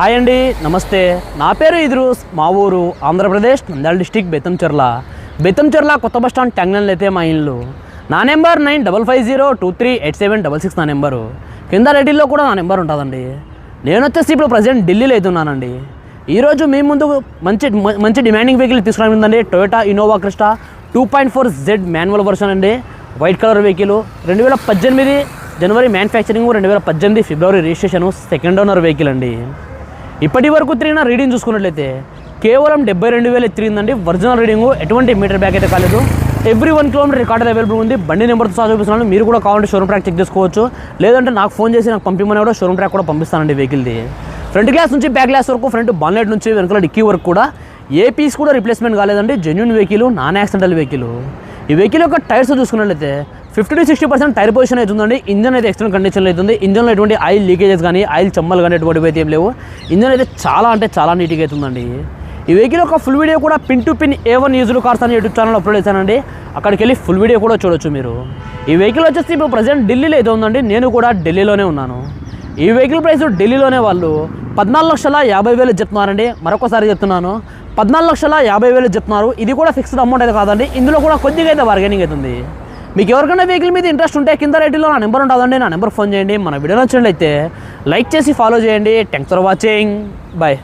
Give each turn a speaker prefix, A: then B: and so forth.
A: Hi అండి నమస్తే. నా పేరు ఇద్రూస్ మా ఊరు ఆంధ్రప్రదేశ్ నంద్యాల డిస్టిక్ బెత్తంచెర్ల బెత్తంచెర్ల కొత్త బస్ స్టాండ్ ట్యాంగ్నల్ అయితే మా ఇల్లు. నా number nine double five zero two three eight seven double six నా నెంబరు. కింద రెడ్డిలో కూడా నా నెంబర్ ఉంటుందండి. నేను వచ్చేసి ఇప్పుడు ప్రజెంట్ ఢిల్లీలో అవుతున్నానండి ఈరోజు మీ ముందు మంచి మంచి డిమాండింగ్ వెహికల్ తీసుకురావడం Toyota Innova Crysta two point four Z manual version అండి. White colour vehicle. రెండు వేల పద్దెనిమిది జనవరి మ్యానుఫ్యాక్చరింగ్ రెండు వేల పద్దెనిమిది ఫిబ్రవరి రిజిస్ట్రేషన్ సెకండ్ ఓనర్ వెహికల్ అండి. ఇప్పటి వరకు తిరిగిన రీడింగ్ చూసుకున్నట్లయితే కేవలం డెబ్బై రెండు వేలు తిరిగిందండి. Original reading. ఎటువంటి మీటర్ బ్యాక్ అయితే కాలేదు. Every one kilometre recorder available ఉంది. బండి నెంబర్తో సహా చూపిస్తున్నాను. మీరు కూడా కావాలంటే షోరూమ్ ట్రాక్ చెక్ చేసుకోవచ్చు. లేదంటే నాకు ఫోన్ చేసి నాకు పంపించమని కూడా షోరూమ్ ట్రాక్ కూడా పంపిస్తానండి వెహికల్ది ఫ్రంట్ గ్లాస్ నుంచి బ్యాక్ గ్లాస్ వరకు ఫ్రంట్ బాన్లెట్ నుంచి వెనకాల డిక్కీ వరకు కూడా ఏ పీస్ కూడా రిప్లేస్మెంట్ కాలేదండి. Genuine vehicle non accidental vehicle ఈ వెహికల్ యొక్క టైర్స్ చూసుకున్నట్లయితే fifty to sixty percent tyre position అవుతుందండి ఇంజన్ అయితే ఎక్స్టర్నల్ కండిషన్లో అవుతుంది ఇంజన్లో ఎటువంటి ఆయిల్ లీకేజెస్ కానీ ఆయిల్ చెమ్మలు కానీ ఎటువంటివి అయితే ఏం లేవు. ఇంజన్ అయితే చాలా అంటే చాలా నీట్గా అవుతుందండి ఈ వెహికల్ యొక్క ఫుల్ వీడియో కూడా pin to pin A one యూజులు cars అని యూట్యూబ్ ఛానల్ అప్లోడ్ చేశానండి. అక్కడికి వెళ్ళి ఫుల్ వీడియో కూడా చూడొచ్చు మీరు. ఈ వెహికల్ వచ్చేసి ఇప్పుడు ప్రజెంట్ ఢిల్లీలో అయితే ఉందండి. నేను కూడా ఢిల్లీలోనే ఉన్నాను. ఈ వెహికల్ ప్రైస్ ఢిల్లీలోనే వాళ్ళు పద్నాలుగు లక్షల యాభై వేలు చెప్తున్నారండి. మరొకసారి చెప్తున్నాను. పద్నాలుగు లక్షల యాభై వేలు చెప్తున్నారు. ఇది కూడా ఫిక్స్డ్ అమౌంట్ అయితే కాదండి. ఇందులో కూడా కొద్దిగా అయితే బార్గెనింగ్ అవుతుంది మీకు ఎవరికైనా వెహికల్ మీద ఇంట్రెస్ట్ ఉంటే కింద రేటిలో నా నెంబర్ ఉంటుందండి నా నెంబర్ ఫోన్ చేయండి మన వీడియో నచ్చినట్లయితే లైక్ చేసి ఫాలో చేయండి. Thanks for watching bye